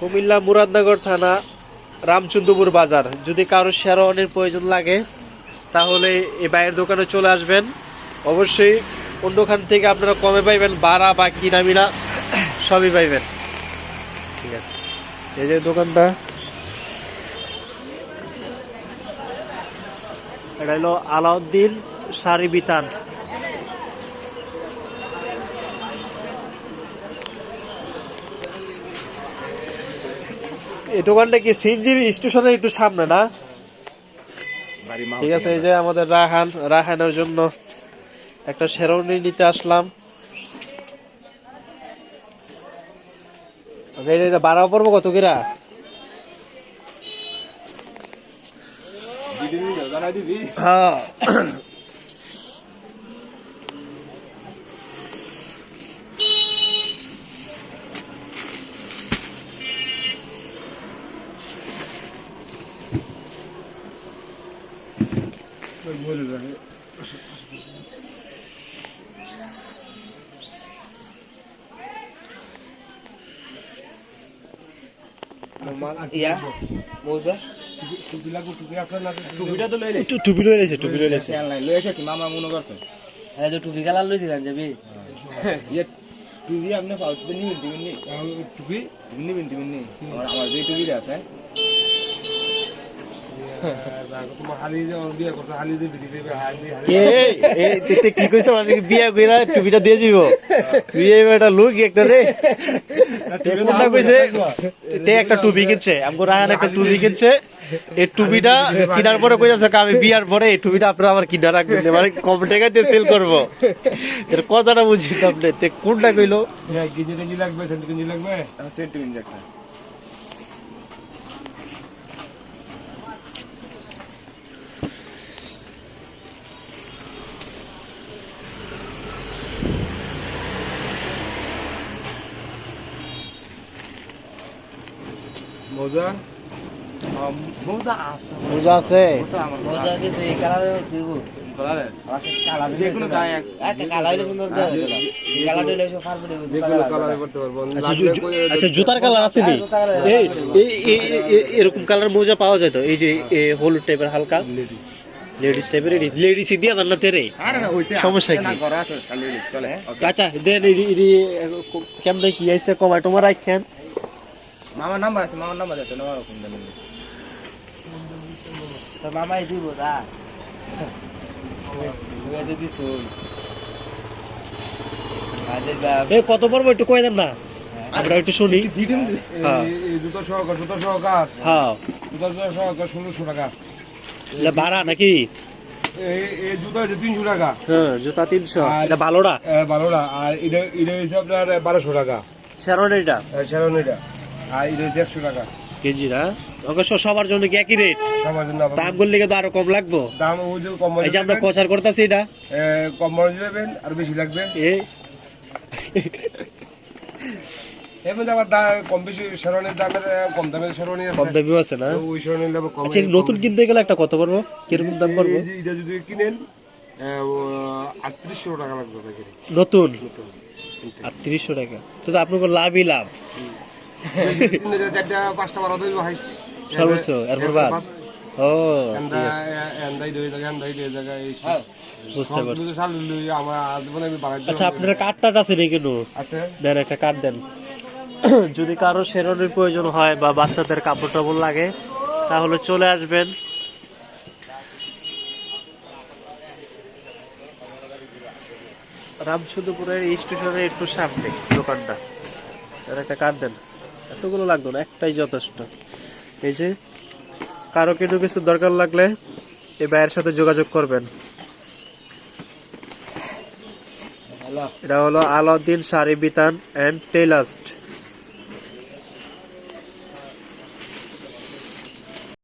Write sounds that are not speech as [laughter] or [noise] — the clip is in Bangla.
কুমিল্লা মুরাদনগর থানা, রামচন্দ্রপুর বাজার। যদি কারও শেরওয়ানির প্রয়োজন লাগে, তাহলে এই বাইরের দোকানে চলে আসবেন। অবশ্যই অন্য দোকান থেকে আপনারা কমে পাইবেন, বাড়া বা কিনা মিনা সবই পাইবেন। ঠিক আছে। এই যে দোকানটা। এটা হলো আলাউদ্দিন শাড়ি বিতান এই দোকানটা কি সিনজির স্টেশনের একটু সামনে না? ঠিক আছে এই যে আমাদের রাহান রাহানের জন্য একটা শেরওয়ানি নিতে আসলাম। এটা- বাড়াও পড়ব কত কিরা? হ্যাঁ ইয়া মৌজা টুপিটা তো লই টু- টুপি লয়ে লেছে টুপি লয়ে লেছে লই এসেছি মামা মনে করছে। আরে টুপি কালার লইছি গান যাবি? ইয়ে টুপি আপনি ফাউতে নিবেন দিবেন নি? টুপি নিবেন দিবেন নি? আমার আমার যে টুপিটা আছে। কি কইছ মানে বিয়া কইরা টুপিটা দিয়ে দিব তুই লুক একটা রে তে কইছে তে একটা টুপি কিনছে আমগো রায়ান একটা টুপি কিনছে এই টুপিটা কিনার পরে কইছে আমি বিয়ার পরে এই টুপিটা আপনারা আমার কিনা রাখবেন মানে কম টাকায় দিয়ে সেল করব এর কথাটা বুঝি আপনি তে কোনটা কইলো লাগবে সেন্ট লাগবে সেন্ট একটা মোজা মৌজা আছে। বুঝা আছে? মৌজা আমার এই কালার দিব কালারে কালার যে কোনো গায়ে একটা কালার সুন্দর দেয় এই কালার হইলে সব ফার্মে দেব যে কোনো কালারে করতে পারব। আচ্ছা, জু- জু- জুতার কালার আছে নি এই এই- এই- এই- এরকম কালার মোজা পাওয়া যায় তো? এই যে এ, হলুদ টাইপের হালকা? লেডিস। টাইপের লেডিস দিয়া দেন না তেরে? আরে না হইছে। সমস্যা কি? না ঘরে আছে খালি চলে। আচ্ছা দেন কেমনে কি আইছে? কমাই তোমার রাখেন মামার নাম্বার আছে মামার নাম্বার আছে নাম্বার কোন দেন তো মামাই দিব দা কত পড়ব একটু কই দেন না? আমরা একটু শুনি। হ্যাঁ। এই জুতো সহকার জুতো সহকার। হ্যাঁ। জুতো সহকার ষোলোশো টাকা। ভাড়া নাকি? এই এই হচ্ছে তিনশো টাকা। হ্যাঁ জুতা তিনশো। আর- এটা ভালোটা? এ, ভালোটা। আর এটা এটা হচ্ছে আপনার বারোশো টাকা। সেরন এটা সেরন এটা আর হচ্ছে একশো টাকা। কেজি না অবশ্য সবার জন্য কি একই রেট জন্য দাম করলে তো আরও কম লাগবো? দাম ওই যে কম এই যে আমরা প্রচার করতেছি এটা। কম যাবেন আর বেশি লাগবে। এ। এমন আবার দা- কম বেশি সেরনের দামের কম দামের সেরনি কম আছে না? ওই দাম কম নতুন কিনতে গেলে একটা কত পড়ব কীরকম দাম পড়ব এটা যদি কিনেন আটত্রিশশো টাকা লাগবে নতুন? আটত্রিশশো টাকা। তো তো আপনার লাভই লাভ? চারটা পাঁচটা বারো দিন হাইস্ট সর্বোচ্চ এরপর বাদ ও আছে বুঝতে আচ্ছা আপনার কার্ডটা আছে নাকি কিন্তু দেন একটা কার্ড দেন। [coughs] যদি কারও শেরনের প্রয়োজন হয় বা বাচ্চাদের কাপড় টাপড় লাগে তাহলে চলে আসবেন। রামচন্দ্রপুরের স্টেশনের একটু সামনে দোকানটা। একটা কার্ড দেন। এতগুলো লাগতো না একটাই যথেষ্ট। এই যে কারও কিন্তু কিছু দরকার লাগলে এই ভাইয়ের সাথে যোগাযোগ করবেন। এটা হলো আলাউদ্দিন শাড়ি বিতান অ্যান্ড টেলাস্ট